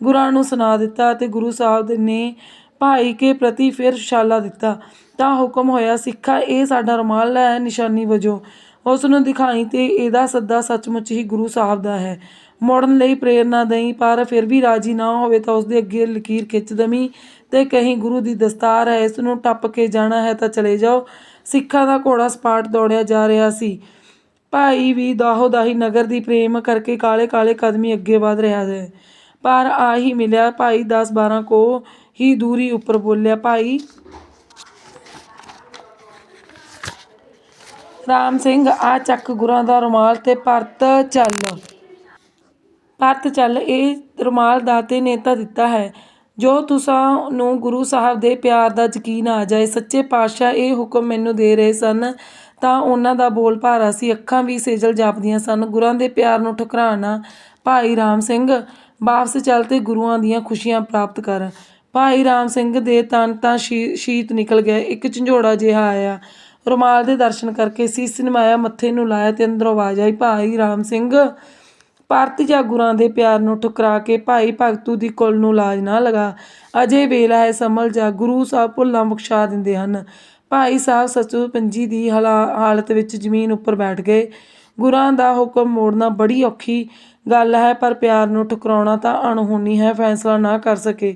ਗੁਰਾਂ ਨੂੰ ਸੁਣਾ ਦਿੱਤਾ ਅਤੇ ਗੁਰੂ ਸਾਹਿਬ ਨੇ ਭਾਈ ਕੇ ਪ੍ਰਤੀ ਫਿਰ ਸ਼ਾਲਾ ਦਿੱਤਾ। ਤਾਂ ਹੁਕਮ ਹੋਇਆ, ਸਿੱਖਾ, ਇਹ ਸਾਡਾ ਰੁਮਾਲ ਹੈ ਨਿਸ਼ਾਨੀ ਵਜੋਂ। ਉਸ ਨੂੰ ਦਿਖਾਈ ਤੇ ਇਹਦਾ ਸੱਦਾ ਸੱਚਮੁੱਚ ਹੀ ਗੁਰੂ ਸਾਹਿਬ ਦਾ ਹੈ। ਮੋੜਨ ਲਈ ਪ੍ਰੇਰਨਾ ਦਈ, ਪਰ ਫਿਰ ਵੀ ਰਾਜੀ ਨਾ ਹੋਵੇ ਤਾਂ ਉਸ ਦੇ ਅੱਗੇ ਲਕੀਰ ਖਿੱਚ ਦਮੀ ਤੇ ਕਹੀਂ ਗੁਰੂ ਦੀ ਦਸਤਾਰ ਹੈ, ਇਸ ਨੂੰ ਟੱਪ ਕੇ ਜਾਣਾ ਹੈ ਤਾਂ ਚਲੇ ਜਾਓ। ਸਿੱਖਾਂ ਦਾ ਘੋੜਾ ਸਪਾਟ ਦੌੜਿਆ ਜਾ ਰਿਹਾ ਸੀ। ਭਾਈ ਵੀ ਦਾਹੋ ਦਾਹੀ ਨਗਰ ਦੀ ਪ੍ਰੇਮ ਕਰਕੇ ਕਾਲੇ ਕਾਲੇ ਕਦਮੀ ਅੱਗੇ ਵਧ ਰਿਹਾ ਹੈ। ਪਰ ਆ ਹੀ ਮਿਲਿਆ। ਭਾਈ 10 12 ਕੋ ਹੀ ਦੂਰੀ ਉੱਪਰ ਬੋਲਿਆ, ਭਾਈ ਰਾਮ ਸਿੰਘ, ਆ ਚੱਕ ਗੁਰਾਂ ਦਾ ਰੁਮਾਲ ਤੇ ਪਰਤ ਚੱਲ। ਪਰਤ ਚੱਲ, ਇਹ ਰੁਮਾਲ ਦਾਤੇ ਨੇ ਤਾਂ ਦਿੱਤਾ ਹੈ। ਜੋ ਤੁਸਾਂ ਨੂੰ ਗੁਰੂ ਸਾਹਿਬ ਦੇ ਪਿਆਰ ਦਾ ਯਕੀਨ ਆ ਜਾਏ, ਸੱਚੇ ਪਾਤਸ਼ਾਹ ਇਹ ਹੁਕਮ ਮੈਨੂੰ ਦੇ ਰਹੇ ਸਨ, ਤਾਂ ਉਹਨਾਂ ਦਾ ਬੋਲ ਭਾਰਾ ਸੀ। ਅੱਖਾਂ ਵੀ ਸੇਜਲ ਜਾਪਦੀਆਂ ਸਨ। ਗੁਰਾਂ ਦੇ ਪਿਆਰ ਨੂੰ ਠੁਕਰਾਣਾ, ਭਾਈ ਰਾਮ ਸਿੰਘ ਵਾਪਸ ਚੱਲ ਤੇ ਗੁਰੂਆਂ ਦੀਆਂ ਖੁਸ਼ੀਆਂ ਪ੍ਰਾਪਤ ਕਰ। ਭਾਈ ਰਾਮ ਸਿੰਘ ਦੇ ਤਨ ਤਾਂ ਸ਼ੀ- ਸ਼ੀਤ ਨਿਕਲ ਗਏ ਇੱਕ ਝੰਜੋੜਾ ਜਿਹਾ ਆਇਆ। ਰੁਮਾਲ ਦੇ ਦਰਸ਼ਨ ਕਰਕੇ ਸੀਸ ਨਿਮਾਇਆ, ਮੱਥੇ ਨੂੰ ਲਾਇਆ ਤੇ ਅੰਦਰੋਂ ਆਵਾਜ਼ ਆਈ, ਭਾਈ ਰਾਮ ਸਿੰਘ ਭਾਰਤੀ ਜਾਂ ਗੁਰਾਂ ਦੇ ਪਿਆਰ ਨੂੰ ਠੁਕਰਾ ਕੇ ਭਾਈ ਭਗਤੂ ਦੀ ਕੁਲ ਨੂੰ ਲਾਜ ਨਾ ਲਗਾ। ਅਜੇ ਵੇਲਾ ਹੈ ਸੰਭਲ ਜਾ, ਗੁਰੂ ਸਾਹਿਬ ਭੁੱਲਾਂ ਬਖਸ਼ਾ ਦਿੰਦੇ ਹਨ। ਭਾਈ ਸਾਹਿਬ ਸੱਚੂ ਪੰਜੀ ਦੀ ਹਾਲਾ- ਹਾਲਤ ਵਿੱਚ ਜ਼ਮੀਨ ਉੱਪਰ ਬੈਠ ਗਏ। ਗੁਰਾਂ ਦਾ ਹੁਕਮ ਮੋੜਨਾ ਬੜੀ ਔਖੀ ਗੱਲ ਹੈ, ਪਰ ਪਿਆਰ ਨੂੰ ਠੁਕਰਾਉਣਾ ਤਾਂ ਅਣਹੋਣੀ ਹੈ, ਫੈਸਲਾ ਨਾ ਕਰ ਸਕੇ।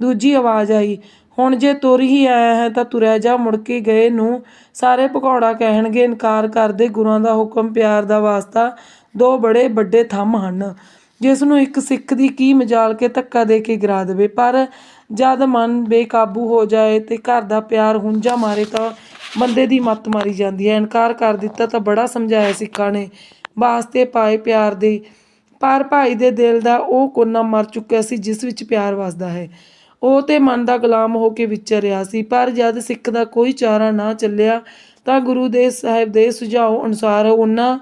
ਦੂਜੀ ਆਵਾਜ਼ ਆਈ, ਹੁਣ ਜੇ ਤੁਰ ਹੀ ਆਇਆ ਹੈ ਤਾਂ ਤੁਰਿਆ ਜਾ, ਮੁੜ ਕੇ ਗਏ ਨੂੰ ਸਾਰੇ ਭਗੌੜਾ ਕਹਿਣਗੇ, ਇਨਕਾਰ ਕਰਦੇ ਗੁਰਾਂ ਦਾ ਹੁਕਮ, ਪਿਆਰ ਦਾ ਵਾਸਤਾ ਦੋ ਬੜੇ ਵੱਡੇ ਥੰਮ ਹਨ। ਜਿਸ ਨੂੰ ਇੱਕ ਸਿੱਖ ਦੀ ਕੀ ਮਜਾਲ ਕੇ ਧੱਕਾ ਦੇ ਕੇ ਗਿਰਾ ਦੇਵੇ, ਪਰ ਜਦ ਮਨ ਬੇਕਾਬੂ ਹੋ ਜਾਏ ਤੇ ਘਰ ਦਾ ਪਿਆਰ ਹੁੰਜਾ ਮਾਰੇ ਤਾਂ ਬੰਦੇ ਦੀ ਮੱਤ ਮਾਰੀ ਜਾਂਦੀ ਹੈ। ਇਨਕਾਰ ਕਰ ਦਿੱਤਾ ਤਾਂ ਬੜਾ ਸਮਝਾਇਆ ਸਿੱਖਾਂ ਨੇ ਵਾਸਤੇ ਪਾਏ ਪਿਆਰ ਦੇ। ਪਰ ਭਾਈ ਦੇ ਦਿਲ ਦਾ ਉਹ ਕੋਨਾ ਮਰ ਚੁੱਕਿਆ ਸੀ ਜਿਸ ਵਿੱਚ ਪਿਆਰ ਵਸਦਾ ਹੈ। ਉਹ ਤੇ ਮਨ ਦਾ ਗੁਲਾਮ ਹੋ ਕੇ ਵਿਚਰ ਰਿਹਾ ਸੀ। ਪਰ ਜਦ ਸਿੱਖ ਦਾ ਕੋਈ ਚਾਰਾ ਨਾ ਚੱਲਿਆ ਤਾਂ ਗੁਰੂ ਦੇ ਸਾਹਿਬ ਦੇ ਸੁਝਾਅ ਅਨੁਸਾਰ ਉਹਨਾਂ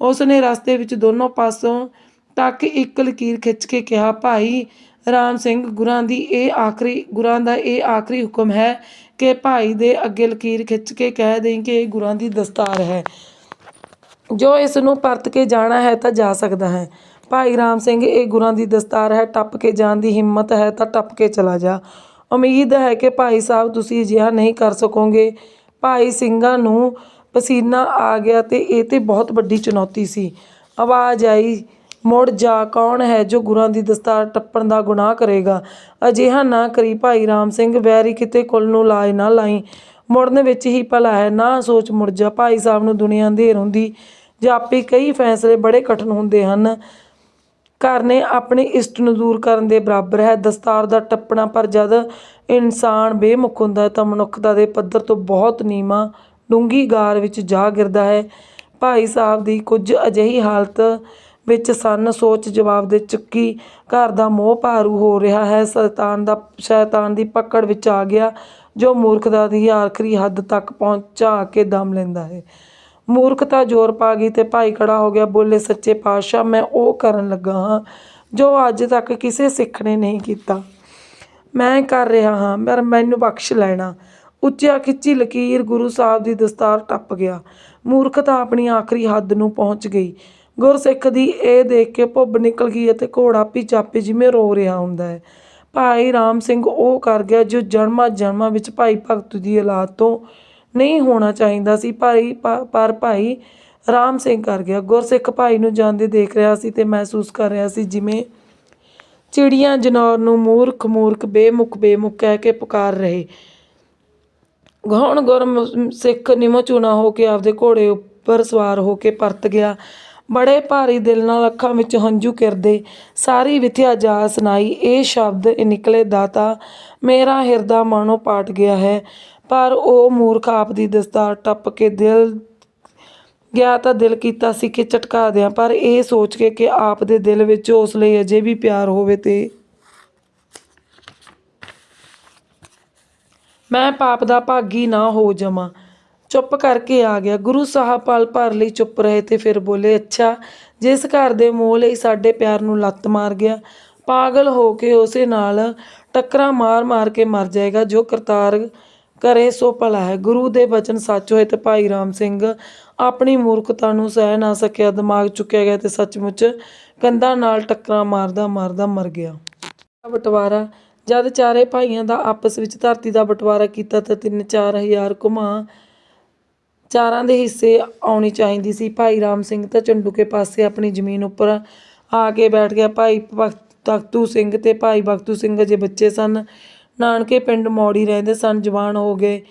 ਉਸ ਨੇ ਰਸਤੇ ਵਿੱਚ ਦੋਨੋਂ ਪਾਸੋਂ ਤੱਕ ਇੱਕ ਲਕੀਰ ਖਿੱਚ ਕੇ ਕਿਹਾ, ਭਾਈ ਰਾਮ ਸਿੰਘ, ਗੁਰਾਂ ਦੀ ਇਹ ਆਖਰੀ, ਗੁਰਾਂ ਦਾ ਇਹ ਆਖਰੀ ਹੁਕਮ ਹੈ ਕਿ ਭਾਈ ਦੇ ਅੱਗੇ ਲਕੀਰ ਖਿੱਚ ਕੇ ਕਹਿ ਦੇਂ ਕਿ ਇਹ ਗੁਰਾਂ ਦੀ ਦਸਤਾਰ ਹੈ। ਜੋ ਇਸ ਨੂੰ ਪਰਤ ਕੇ ਜਾਣਾ ਹੈ ਤਾਂ ਜਾ ਸਕਦਾ ਹੈ। ਭਾਈ ਰਾਮ ਸਿੰਘ, ਇਹ ਗੁਰਾਂ ਦੀ ਦਸਤਾਰ ਹੈ, ਟੱਪ ਕੇ ਜਾਣ ਦੀ ਹਿੰਮਤ ਹੈ ਤਾਂ ਟੱਪ ਕੇ ਚਲਾ ਜਾ। ਉਮੀਦ ਹੈ ਕਿ ਭਾਈ ਸਾਹਿਬ ਤੁਸੀਂ ਅਜਿਹਾ ਨਹੀਂ ਕਰ ਸਕੋਗੇ। ਭਾਈ ਸਿੰਘਾਂ ਨੂੰ ਪਸੀਨਾ ਆ ਗਿਆ ਤੇ ਇਹ ਤੇ ਬਹੁਤ ਵੱਡੀ ਚੁਣੌਤੀ ਸੀ। ਆਵਾਜ਼ ਆਈ ਮੁੜ ਜਾ ਕੌਣ ਹੈ ਜੋ ਗੁਰਾਂ ਦੀ ਦਸਤਾਰ ਟੱਪਣ ਦਾ ਗੁਨਾਹ ਕਰੇਗਾ? ਅਜਿਹਾ ਨਾ ਕਰੀ ਭਾਈ ਰਾਮ ਸਿੰਘ, ਵੈਰੀ ਕਿਤੇ ਕੁੱਲ ਨੂੰ ਲਾਜ ਨਾ ਲਾਈ। ਮੁੜਨ ਵਿੱਚ ਹੀ ਭਲਾ ਹੈ, ਨਾ ਸੋਚ ਮੁੜ ਜਾ। ਭਾਈ ਸਾਹਿਬ ਨੂੰ ਦੁਨੀਆ ਅੰਧੇਰ ਹੁੰਦੀ, ਜਾਪੀ ਕਈ ਫੈਸਲੇ ਬੜੇ ਕਠਿਨ ਹੁੰਦੇ ਹਨ। ਕਰਨੇ ਆਪਣੇ ਇਸ਼ਟ ਨੂੰ ਦੂਰ ਕਰਨ ਦੇ ਬਰਾਬਰ ਹੈ। ਦਸਤਾਰ ਦਾ ਟੱਪਣਾ ਪਰ ਜਦ ਇਨਸਾਨ ਬੇਮੁਖ ਹੁੰਦਾ ਹੈ, ਤਾਂ ਮਨੁੱਖਤਾ ਦੇ ਪੱਧਰ ਤੋਂ ਬਹੁਤ ਨੀਵਾਂ ਡੂੰਘੀ ਗਾਰ ਵਿੱਚ ਜਾ ਗਿਰਦਾ ਹੈ। ਭਾਈ ਸਾਹਿਬ ਦੀ ਕੁਝ ਅਜਿਹੀ ਹਾਲਤ ਵਿੱਚ ਸਨ। ਸੋਚ ਜਵਾਬ ਦੇ ਚੁੱਕੀ, ਘਰ ਦਾ ਮੋਹ ਭਾਰੂ ਹੋ ਰਿਹਾ ਹੈ। ਸ਼ੈਤਾਨ ਦਾ ਸ਼ੈਤਾਨ ਦੀ ਪਕੜ ਵਿੱਚ ਆ ਗਿਆ, ਜੋ ਮੂਰਖਤਾ ਦੀ ਆਖਰੀ ਹੱਦ ਤੱਕ ਪਹੁੰਚਾ ਕੇ ਦਮ ਲੈਂਦਾ ਹੈ। ਮੂਰਖਤਾ ਜ਼ੋਰ ਪਾ ਗਈ ਤੇ ਭਾਈ ਖੜਾ ਹੋ ਗਿਆ, ਬੋਲੇ ਸੱਚੇ ਪਾਤਸ਼ਾਹ, ਮੈਂ ਉਹ ਕਰਨ ਲੱਗਾ ਹਾਂ, ਜੋ ਅੱਜ ਤੱਕ ਕਿਸੇ ਸਿੱਖ ਨੇ ਨਹੀਂ ਕੀਤਾ। ਮੈਂ ਕਰ ਰਿਹਾ ਹਾਂ, ਪਰ ਮੈਨੂੰ ਬਖਸ਼ ਲੈਣਾ। ਉੱਚਿਆ ਖਿੱਚੀ ਲਕੀਰ ਗੁਰੂ ਸਾਹਿਬ ਦੀ ਦਸਤਾਰ ਟੱਪ ਗਿਆ। ਮੂਰਖਤਾ ਆਪਣੀ ਆਖਰੀ ਹੱਦ ਨੂੰ ਪਹੁੰਚ ਗਈ। ਗੁਰਸਿੱਖ ਦੀ ਇਹ ਦੇਖ ਕੇ ਭੁੱਬ ਨਿਕਲ ਗਈ ਅਤੇ ਘੋੜਾ ਪਿਚਾਪੇ ਜਿਵੇਂ ਰੋ ਰਿਹਾ ਹੁੰਦਾ ਹੈ। ਭਾਈ ਰਾਮ ਸਿੰਘ ਉਹ ਕਰ ਗਿਆ ਜੋ ਜਨਮਾਂ ਜਨਮਾਂ ਵਿੱਚ ਭਾਈ ਭਗਤ ਦੀ ਔਲਾਦ ਤੋਂ ਨਹੀਂ ਹੋਣਾ ਚਾਹੀਦਾ ਸੀ। ਭਾਈ ਪਰ ਭਾਈ ਰਾਮ ਸਿੰਘ ਕਰ ਗਿਆ। ਗੁਰਸਿੱਖ ਭਾਈ ਨੂੰ ਜਾਂਦੇ ਦੇਖ ਰਿਹਾ ਸੀ ਤੇ ਮਹਿਸੂਸ ਕਰ ਰਿਹਾ ਸੀ ਜਿਵੇਂ ਚਿੜੀਆਂ ਜਨੌਰ ਨੂੰ ਮੂਰਖ ਮੂਰਖ ਬੇਮੁਖ ਬੇਮੁਖ ਕਹਿ ਕੇ ਪੁਕਾਰ ਰਹੇ। ਹੁਣ ਗੁਰਮ ਸਿੱਖ ਨਿਮੋ ਚੂਣਾ ਹੋ ਕੇ ਆਪਦੇ ਘੋੜੇ ਉੱਪਰ ਸਵਾਰ ਹੋ ਕੇ ਪਰਤ ਗਿਆ। ਬੜੇ ਭਾਰੀ ਦਿਲ ਨਾਲ ਅੱਖਾਂ ਵਿੱਚ ਹੰਝੂ ਕਿਰਦੇ ਸਾਰੀ ਵਿਥਿਆ ਜਾ ਸੁਣਾਈ। ਇਹ ਸ਼ਬਦ ਨਿਕਲੇ ਦਾਤਾ ਮੇਰਾ ਹਿਰਦਾ ਮਾਨੋ ਪਾਟ ਗਿਆ ਹੈ, ਪਰ ਉਹ ਮੂਰਖ ਆਪ ਦੀ ਦਸਤਾਰ ਟੱਪ ਕੇ ਦਿਲ ਗਿਆ ਤਾਂ ਦਿਲ ਕੀਤਾ ਸੀ ਕਿ ਝਟਕਾ ਦਿਆਂ, ਪਰ ਇਹ ਸੋਚ ਕੇ ਕਿ ਆਪ ਦੇ ਦਿਲ ਵਿੱਚ ਉਸ ਲਈ ਅਜੇ ਵੀ ਪਿਆਰ ਹੋਵੇ ਤੇ ਮੈਂ ਪਾਪ ਦਾ ਭਾਗੀ ਨਾ ਹੋ ਜਾਵਾਂ। ਚੁੱਪ ਕਰਕੇ ਆ ਗਿਆ। ਗੁਰੂ ਸਾਹਿਬ ਪਲ ਭਰ ਲਈ ਚੁੱਪ ਰਹੇ ਤੇ ਫਿਰ ਬੋਲੇ, ਅੱਛਾ, ਜਿਸ ਘਰ ਦੇ ਮੋਹ ਲਈ ਸਾਡੇ ਪਿਆਰ ਨੂੰ ਲੱਤ ਮਾਰ ਗਿਆ, ਪਾਗਲ ਹੋ ਕੇ ਉਸੇ ਨਾਲ ਟੱਕਰਾਂ ਮਾਰ ਮਾਰ ਕੇ ਮਰ ਜਾਏਗਾ, ਜੋ ਕਰਤਾਰ ਕਰੇ ਸੋ ਭਲਾ ਹੈ। ਗੁਰੂ ਦੇ ਬਚਨ ਸੱਚ ਹੋਏ ਤੇ ਭਾਈ ਰਾਮ ਸਿੰਘ ਆਪਣੀ ਮੂਰਖਤਾ ਨੂੰ ਸਹਿ ਨਾ ਸਕਿਆ, ਦਿਮਾਗ ਚੁੱਕਿਆ ਗਿਆ ਤੇ ਸੱਚਮੁੱਚ ਕੰਧਾਂ ਨਾਲ ਟੱਕਰਾਂ ਮਾਰਦਾ ਮਾਰਦਾ ਮਰ ਗਿਆ। ਬਟਵਾਰਾ, ਜਦ ਚਾਰੇ ਭਾਈਆਂ ਦਾ ਆਪਸ ਵਿੱਚ ਧਰਤੀ ਦਾ ਬਟਵਾਰਾ ਕੀਤਾ ਤਾਂ ਤਿੰਨ ਚਾਰ ਹਜ਼ਾਰ ਘੁਮਾ ਚਾਰਾਂ ਦੇ ਹਿੱਸੇ ਆਉਣੀ ਚਾਹੀਦੀ ਸੀ। ਭਾਈ ਰਾਮ ਸਿੰਘ ਤਾਂ ਚੰਡੂਕੇ ਪਾਸੇ ਆਪਣੀ ਜ਼ਮੀਨ ਉੱਪਰ ਆ ਕੇ ਬੈਠ ਗਿਆ। ਭਾਈ ਭਗਤ- ਤਖਤੂ ਸਿੰਘ ਤੇ ਭਾਈ ਬਖਤੂ ਸਿੰਘ ਅਜੇ ਬੱਚੇ ਸਨ। ਨਾਨਕੇ ਪਿੰਡ ਮੌੜੀ ਰਹਿੰਦੇ ਸਨ, ਜਵਾਨ ਹੋ ਗਏ।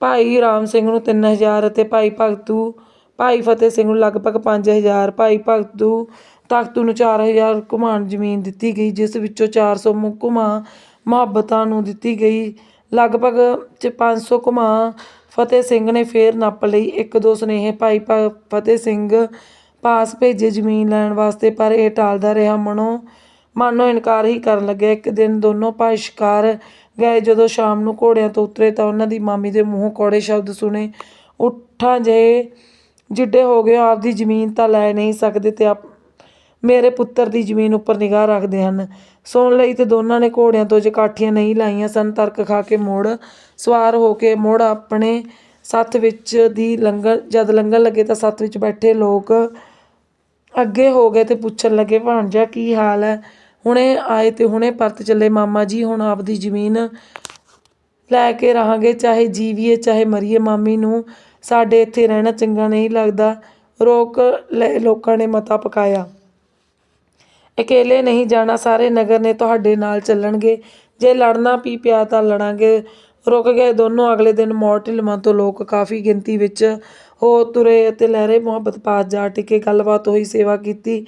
ਭਾਈ ਰਾਮ ਸਿੰਘ ਨੂੰ 3000 ਅਤੇ ਭਾਈ ਭਗਤੂ, ਭਾਈ ਫਤਿਹ ਸਿੰਘ ਨੂੰ ਲਗਭਗ 5000 ਭਾਈ ਭਗਤੂ ਤਖਤੂ ਨੂੰ 4000 ਘੁਮਾਣ ਜ਼ਮੀਨ ਦਿੱਤੀ ਗਈ, ਜਿਸ ਵਿੱਚੋਂ 400 ਮੁ- ਘੁਮਾ ਮੁਹੱਬਤਾਂ ਨੂੰ ਦਿੱਤੀ ਗਈ। ਲਗਭਗ ਚ 500 ਘੁਮਾ ਫਤਿਹ ਸਿੰਘ ਨੇ ਫੇਰ ਨੱਪ ਲਈ। ਇੱਕ ਦੋ ਸੁਨੇਹੇ ਭਾਈ ਫਤਿਹ ਸਿੰਘ ਪਾਸ ਭੇਜੇ ਜ਼ਮੀਨ ਲੈਣ ਵਾਸਤੇ, ਪਰ ਇਹ ਟਾਲਦਾ ਰਿਹਾ, ਮਨੋਂ, ਮਾਨੋ ਇਨਕਾਰ ਹੀ ਕਰਨ ਲੱਗਿਆ। ਇੱਕ ਦਿਨ ਦੋਨੋਂ ਭਾਈ ਸ਼ਿਕਾਰ ਗਏ। ਜਦੋਂ ਸ਼ਾਮ ਨੂੰ ਘੋੜਿਆਂ ਤੋਂ ਉਤਰੇ ਤਾਂ ਉਹਨਾਂ ਦੀ ਮਾਮੀ ਦੇ ਮੂੰਹੋਂ ਕੌੜੇ ਸ਼ਬਦ ਸੁਣੇ। ਉੱਠਾਂ ਜੇ, ਜਿੱਡੇ ਹੋ ਗਏ ਆਪਦੀ ਜ਼ਮੀਨ ਤਾਂ ਲੈ ਨਹੀਂ ਸਕਦੇ ਤੇ ਆਪ ਮੇਰੇ ਪੁੱਤਰ ਦੀ ਜ਼ਮੀਨ ਉੱਪਰ ਨਿਗਾਹ ਰੱਖਦੇ ਹਨ। ਸੁਣ ਲਈ ਤੇ ਦੋਨਾਂ ਨੇ ਘੋੜਿਆਂ ਤੋਂ ਜੇ ਕਾਠੀਆਂ ਨਹੀਂ ਲਾਈਆਂ ਸਨ, ਤਰਕ ਖਾ ਕੇ ਮੋੜ ਸਵਾਰ ਹੋ ਕੇ ਮੋੜ ਆਪਣੇ ਸੱਥ ਵਿੱਚ ਦੀ ਲੰਗਰ, ਜਦ ਲੰਗਰ ਲੱਗੇ ਤਾਂ ਸੱਥ ਵਿੱਚ ਬੈਠੇ ਲੋਕ ਅੱਗੇ ਹੋ ਗਏ ਤੇ ਪੁੱਛਣ ਲੱਗੇ, ਭਾਣਜਾ, ਕੀ ਹਾਲ ਹੈ? ਹੁਣੇ ਆਏ ਤੇ ਹੁਣੇ ਪਰਤ ਚੱਲੇ ਮਾਮਾ ਜੀ, ਹੁਣ ਆਪਦੀ ਜ਼ਮੀਨ ਲੈ ਕੇ ਰਹਾਂਗੇ, ਚਾਹੇ ਜੀਵੀਏ, ਚਾਹੇ ਮਰੀਏ। ਮਾਮੀ ਨੂੰ ਸਾਡੇ ਇੱਥੇ ਰਹਿਣਾ ਚੰਗਾ ਨਹੀਂ ਲੱਗਦਾ। ਰੋਕ ਲੈ ਲੋਕਾਂ ਨੇ ਮਤਾ ਪਕਾਇਆ। ਇਕੱਲੇ ਨਹੀਂ ਜਾਣਾ, ਸਾਰੇ ਨਗਰ ਨੇ ਤੁਹਾਡੇ ਨਾਲ ਚੱਲਣਗੇ। ਜੇ ਲੜਨਾ ਪੀ ਪਿਆ ਤਾਂ ਲੜਾਂਗੇ। ਰੁਕ ਗਏ ਦੋਨੋਂ, ਅਗਲੇ ਦਿਨ ਮੌੜ ਢਿਲਮਾਂ ਤੋਂ ਲੋਕ ਕਾਫੀ ਗਿਣਤੀ ਵਿੱਚ ਹੋ ਤੁਰੇ ਅਤੇ ਲਹਿਰੇ ਮੁਹੱਬਤ ਪਾਸ ਜਾ ਟਿਕੇ। ਗੱਲਬਾਤ ਹੋਈ ਸੇਵਾ ਕੀਤੀ।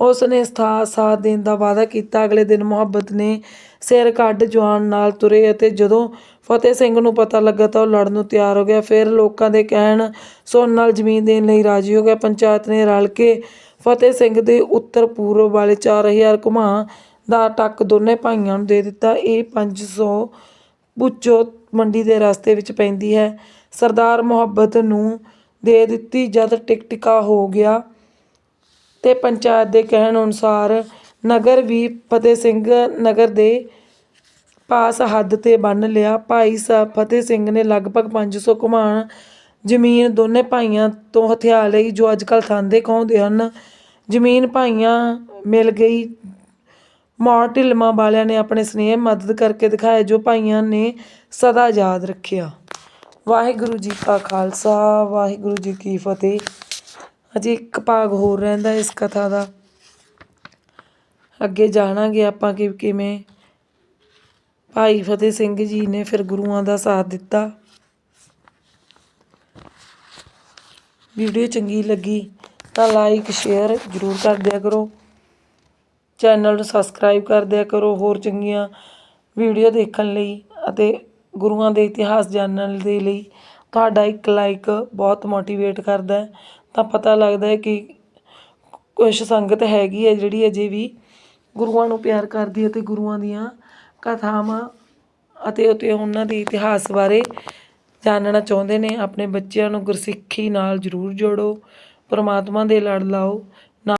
ਉਸ ਨੇ ਸਥਾ ਸਾਥ ਦੇਣ ਦਾ ਵਾਅਦਾ ਕੀਤਾ। ਅਗਲੇ ਦਿਨ ਮੁਹੱਬਤ ਨੇ ਸਿਰ ਕੱਢ ਜਵਾਨ ਨਾਲ ਤੁਰੇ ਅਤੇ ਜਦੋਂ ਫਤਿਹ ਸਿੰਘ ਨੂੰ ਪਤਾ ਲੱਗਾ ਤਾਂ ਉਹ ਲੜਨ ਨੂੰ ਤਿਆਰ ਹੋ ਗਿਆ। ਫਿਰ ਲੋਕਾਂ ਦੇ ਕਹਿਣ ਸੁਣ ਨਾਲ ਜ਼ਮੀਨ ਦੇਣ ਲਈ ਰਾਜੀ ਹੋ ਗਿਆ। ਪੰਚਾਇਤ ਨੇ ਰਲ ਕੇ ਫਤਿਹ ਸਿੰਘ ਦੇ ਉੱਤਰ ਪੂਰਬ ਵਾਲੇ 4000 ਘੁਮਾ ਦਾ ਟੱਕ ਦੋਨੇ ਭਾਈਆਂ ਨੂੰ ਦੇ ਦਿੱਤਾ। ਇਹ 500 ਭੁੱਚੋ ਮੰਡੀ ਦੇ ਰਸਤੇ ਵਿੱਚ ਪੈਂਦੀ ਹੈ। ਸਰਦਾਰ ਮੁਹੱਬਤ ਨੂੰ ਦੇ ਦਿੱਤੀ ਜਦ ਟਿਕ ਟਿਕਾ ਹੋ ਗਿਆ ਤੇ ਪੰਚਾਇਤ ਦੇ ਕਹਿਣ ਅਨੁਸਾਰ ਨਗਰ ਵੀ ਫਤਿਹ ਸਿੰਘ ਨਗਰ ਦੇ ਪਾਸ ਹੱਦ ਤੇ ਬੰਨ ਲਿਆ। ਭਾਈ ਸਾਹਿਬ ਫਤਿਹ ਸਿੰਘ ਨੇ ਲਗਭਗ 500 ਘੁਮਾਣ ਜ਼ਮੀਨ ਦੋਨੇ ਭਾਈਆਂ ਤੋਂ ਹਥਿਆ ਲਈ ਜੋ ਅੱਜ ਕੱਲ੍ਹ ਥਾਂਦੇ ਕਹਾਉਂਦੇ ਹਨ। ਜ਼ਮੀਨ ਭਾਈਆਂ ਮਿਲ ਗਈ। ਮੌੜ ਢਿਲਮਾਂ ਵਾਲਿਆਂ ਨੇ ਆਪਣੇ ਸਨੇਹ ਮਦਦ ਕਰਕੇ ਦਿਖਾਏ ਜੋ ਭਾਈਆਂ ਨੇ ਸਦਾ ਯਾਦ ਰੱਖਿਆ। ਵਾਹਿਗੁਰੂ ਜੀ ਕਾ ਖਾਲਸਾ, ਵਾਹਿਗੁਰੂ ਜੀ ਕੀ ਫਤਿਹ। ਅਜੇ ਇੱਕ ਭਾਗ ਹੋਰ ਰਹਿੰਦਾ ਇਸ ਕਥਾ ਦਾ। ਅੱਗੇ ਜਾਣਾਂਗੇ ਆਪਾਂ ਕਿ ਕਿਵੇਂ ਭਾਈ ਫਤਿਹ ਸਿੰਘ ਜੀ ਨੇ ਫਿਰ ਗੁਰੂਆਂ ਦਾ ਸਾਥ ਦਿੱਤਾ। ਵੀਡੀਓ ਚੰਗੀ ਲੱਗੀ ਤਾਂ ਲਾਈਕ ਸ਼ੇਅਰ ਜ਼ਰੂਰ ਕਰ ਦਿਆ ਕਰੋ। ਚੈਨਲ ਨੂੰ ਸਬਸਕ੍ਰਾਈਬ ਕਰ ਦਿਆ ਕਰੋ ਹੋਰ ਚੰਗੀਆਂ ਵੀਡੀਓ ਦੇਖਣ ਲਈ ਅਤੇ ਗੁਰੂਆਂ ਦੇ ਇਤਿਹਾਸ ਜਾਣਨ ਦੇ ਲਈ। ਤੁਹਾਡਾ ਇੱਕ ਲਾਈਕ ਬਹੁਤ ਮੋਟੀਵੇਟ ਕਰਦਾ ਹੈ। ਤਾਂ ਪਤਾ ਲੱਗਦਾ ਹੈ ਕਿ ਕੁਛ ਸੰਗਤ ਹੈਗੀ ਹੈ ਜਿਹੜੀ ਅਜੇ ਵੀ ਗੁਰੂਆਂ ਨੂੰ ਪਿਆਰ ਕਰਦੀ ਹੈ ਅਤੇ ਗੁਰੂਆਂ ਦੀਆਂ ਕਥਾਵਾਂ ਅਤੇ ਅਤੇ ਉਹਨਾਂ ਦੇ ਇਤਿਹਾਸ ਬਾਰੇ ਜਾਣਨਾ ਚਾਹੁੰਦੇ ਨੇ ਆਪਣੇ ਬੱਚਿਆਂ ਨੂੰ ਗੁਰਸਿੱਖੀ ਨਾਲ ਜ਼ਰੂਰ ਜੋੜੋ ਪਰਮਾਤਮਾ ਦੇ ਲੜ ਲਾਓ।